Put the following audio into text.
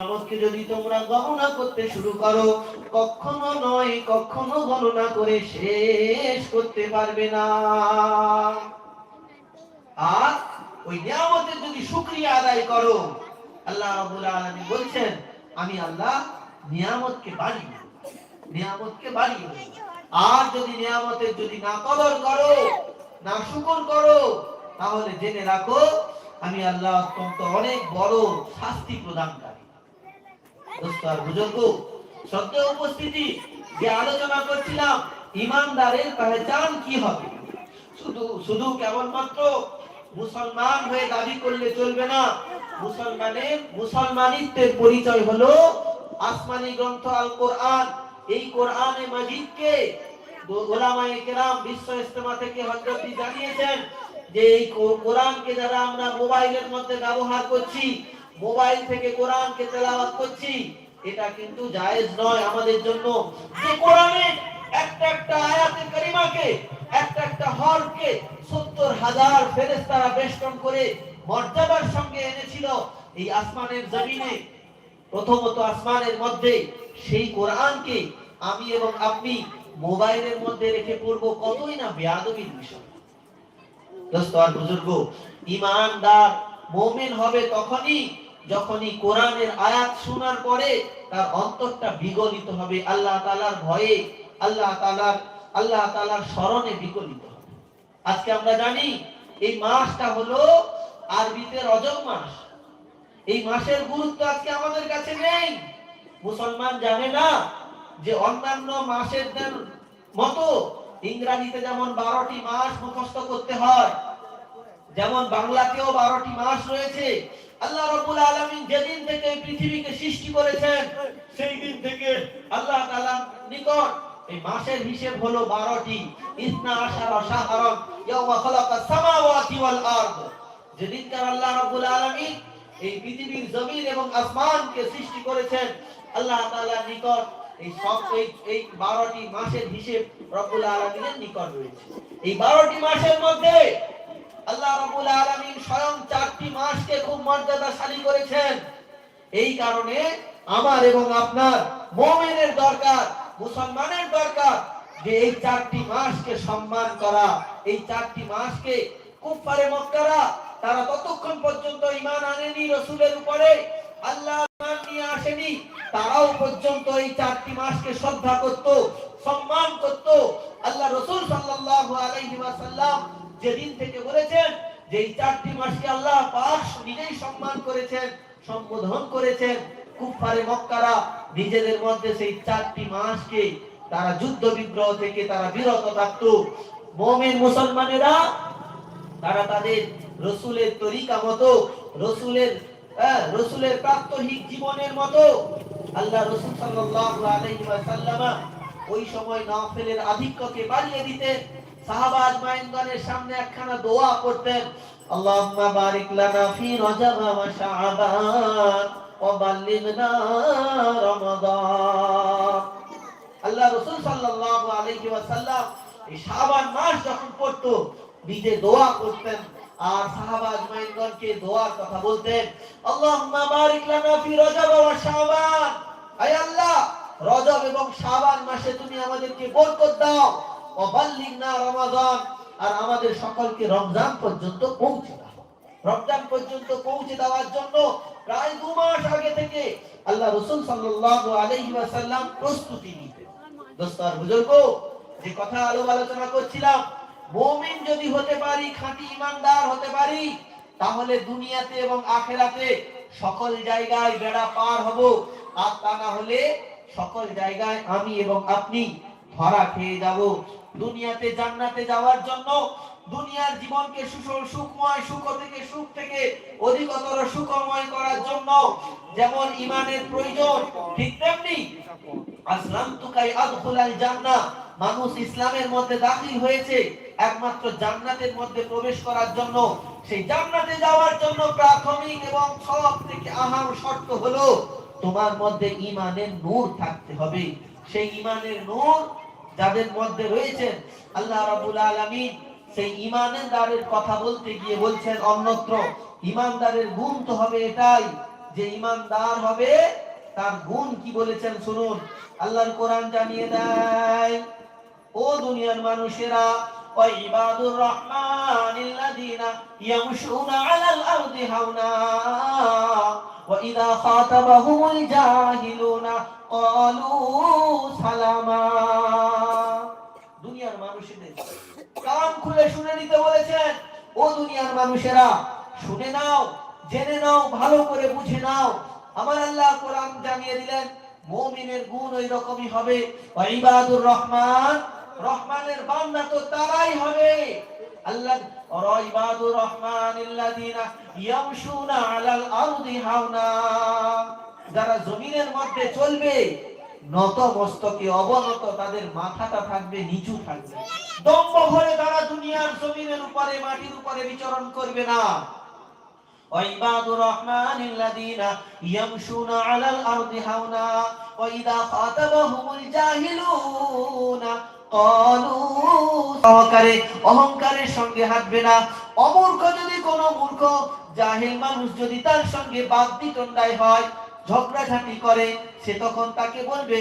নিয়ামতকে যদি তোমরা গণনা করতে শুরু করো, কখনো নয়, কখনো গণনা করে শেষ করতে পারবে না। আর ওই নিয়ামতের যদি শুকরিয়া আদায় করো আল্লাহ রাব্বুল আলামিন বলছেন, আমি আল্লাহ নিয়ামতকে বাড়িয়ে। নিয়ামতকে বাড়িয়ে আর যদি নিয়ামতের যদি না কদর করো না শুকর করো, তাহলে জেনে রাখো, আমি আল্লাহ অত্যন্ত অনেক বড় শাস্তি প্রদানকারী দোস্ত বুজুর্গ সত্য উপস্থিতি যে আলোচনা করছিলাম, ইমানদারের পেহচান কি হবে শুধু শুধু কেবলমাত্র মুসলমান হয়ে দাবি করলে চলবে না মুসলমানের মুসলমানিত্বের পরিচয় হলো আসমানি গ্রন্থ আল কোরআন। এই কোরআনে মাজিদকে ওলামায়ে কেরাম বিশ্ব ইস্তেমা থেকে হযরতজি জানিয়েছেন যে এই কোরআনকে যারা আমরা মোবাইলের মধ্যে ব্যবহার করছি, মোবাইল থেকে কোরআনকে তেলাওয়াত করছি, এটা কিন্তু জায়েজ নয় আমাদের জন্য। যে কোরআনে একটা একটা আয়াতে কারিমাকে, একটা একটা হরফকে সত্তর হাজার ফেরেস্তারা বেষ্টন করে মর্যাদার সঙ্গে এনেছিল এই আসমানের জমিনে। প্রথমত আসমানের মধ্যে সেই কোরআনকে আমি এবং আপনি মোবাইলের মধ্যে রেখে পড়ব কতই না বেয়াদবির বিষয়। বুজুর্গ, ইমানদার মুমিন হবে তখনই যখনই কোরআনের আয়াত শোনার পরে তার অন্তরটা বিগলিত হবে, আল্লাহ তাআলার ভয়ে, আল্লাহ তাআলার আল্লাহ তাআলার স্মরণে বিগলিত হবে। আজকে আমরা জানি এই মাসটা হলো আরবিতে রজব মাস। এই মাসের গুরুত্ব আজকে আমাদের কাছে নেই। মুসলমান জানে না যে অন্যান্য মাসের মতো ইংরাজিতে যেমন বারোটি মাস মুখস্থ করতে হয়, যেমন বাংলাতেও বারোটি মাস রয়েছে। আল্লাহ রবুল আলমিন যেদিন থেকে পৃথিবীকে সৃষ্টি করেছেন, সেই দিন থেকে আল্লাহ নিকট এই মাসের হিসেব হলো বারোটি। ইসনা ওয়াল আরদ। যেদিনকার আল্লাহ রাব্বুল আলামিন এই পৃথিবীর জমিন এবং আসমানকে সৃষ্টি করেছেন, আল্লাহ তাআলার নিকট এই সব এই এই 12টি মাসের হিসেব রব্বুল আলামিনের নিকট রয়েছে। এই 12টি মাসের মধ্যে আল্লাহ রাব্বুল আলামিন স্বয়ং চারটি মাসকে খুব মর্যাদাশালী করেছেন। এই কারণে আমার এবং আপনার মুমিনের দরকার, মুসলমানের দরকার যে এই চারটি মাসকে সম্মান করা, এই চারটি মাসকে কুফারে মক্কারা তারা ততক্ষণ পর্যন্ত ঈমান আনেনি রাসূলের উপরে। আল্লাহ নিয়ে আসেনি। তারাও পর্যন্ত এই চারটি মাসকে শ্রদ্ধা করত, সম্মান করত। আল্লাহ রাসূল সাল্লাল্লাহু আলাইহি ওয়াসাল্লাম যেদিন থেকে বলেছেন যে এই চারটি মাসকে আল্লাহ পাক নিজেই সম্মান করেছেন, সম্বোধন করেছেন কুফারে মক্কারা নিজেদের মধ্যে সেই চারটি মাসকে তারা যুদ্ধ বিগ্রহ থেকে তারা বিরত থাকত। মুমিন মুসলমানেরা তারা তাদের রসুলের তরিকা মতো রসুলের হ্যাঁ, রসুলের প্রাত্যহিক জীবনের মতো আল্লাহ রসুল সাল্লাল্লাহু ওই সময় নফলের আধিক্যকে বাড়িয়ে দিতে সাহাবা সামনে একখানা দোয়া করতেন বারিক লানা ফি রমাদান। আল্লাহ রাসূল সাল্লাল্লাহু আলাইহি ওয়াসাল্লাম এই মাস যখন পড়তো নিজে দোয়া করতেন। আর সাহাবা দোয়ার কথা বলতেন, আল্লাহুম্মা বারিক লানা ফি রজব ওয়া শাবান। আল্লাহ, রজব এবং শাবান মাসে তুমি আমাদেরকে বরকত দাও। বাল্লিগনা রমাদান, আর আমাদের সকলকে রমজান পর্যন্ত পৌঁছে দাও। রমজান পর্যন্ত পৌঁছে দেওয়ার জন্য প্রায় দু মাস আগে থেকে আল্লাহ রসুল সাল্লাল্লাহু আলাইহি ওয়াসাল্লাম প্রস্তুতি নিতেন। দোস্ত আর যে কথা আলো আলোচনা করছিলাম মুমিন যদি হতে পারি, খাঁটি ইমানদার হতে পারি, তাহলে দুনিয়াতে এবং আখেরাতে সকল জায়গায় বেড়া পার হব। আর তা না হলে সকল জায়গায় আমি এবং আপনি ধরা খেয়ে যাব। দুনিয়াতে জান্নাতে যাওয়ার জন্য দুনিয়ার জীবনকে সুসল সুখময়, সুখ থেকে সুখ থেকে অধিকতর সুখময় করার জন্য যেমন ইমানের প্রয়োজন, ঠিক তেমনি আসলাম তুকাই আদখুলাল জান্নাহ। মানুষ ইসলামের মধ্যে দাখিল হয়েছে একমাত্র জান্নাতের মধ্যে প্রবেশ করার জন্য। সেই জান্নাতে যাওয়ার জন্য প্রাথমিক এবং সব থেকে আহাম শর্ত হলো তোমার মধ্যে ইমানের নূর থাকতে হবে। সেই ইমানের নূর যাদের মধ্যে রয়েছে, আল্লাহ রাব্বুল আলামিন সেই ইমানদারের কথা বলতে গিয়ে বলছেন অন্যত্র ইমানদারের গুণ তো হবে এটাই যে ইমানদার হবে তার গুণ কি বলেছেন শুনুন আল্লাহর কোরআন জানিয়ে দেয় ও দুনিয়ার মানুষেরা وعباد الرحمن الذين يمشون على الأرض هونا وإذا خاطبهم الجاهلون قالوا سلاما দুনিয়ার মানুষদের কান খুলে শুনে নিতে বলেছেন ও দুনিয়ার মানুষেরা শুনে নাও জেনে নাও ভালো করে বুঝে নাও আমার আল্লাহ কোরআন জানিয়ে দিলেন, মুমিনের গুণ ওই রকমই হবে। ইবাদুর রহমান, রহমানের বান্দা তো তারাই হবে। আল্লাহ ইবাদুর রহমান ইয়ামশুনা আলাল হাওনা। যারা জমিনের মধ্যে চলবে নত মস্তকে অবনত তাদের মাথাটা থাকবে, নিচু থাকবে। ভরে তারা দুনিয়ার জমিনের উপরে, মাটির উপরে বিচরণ করবে না। وعباد الرحمن الذين يمشون على الأرض هونا وإذا خاطبهم الجاهلون قالوا সহকারে অহংকারের সঙ্গে হাঁটবে না অমূর্খ যদি কোনো মূর্খ জাহিল মানুষ যদি তার সঙ্গে বাদ বিতণ্ডায় হয় ঝগড়াঝাটি করে সে তখন তাকে বলবে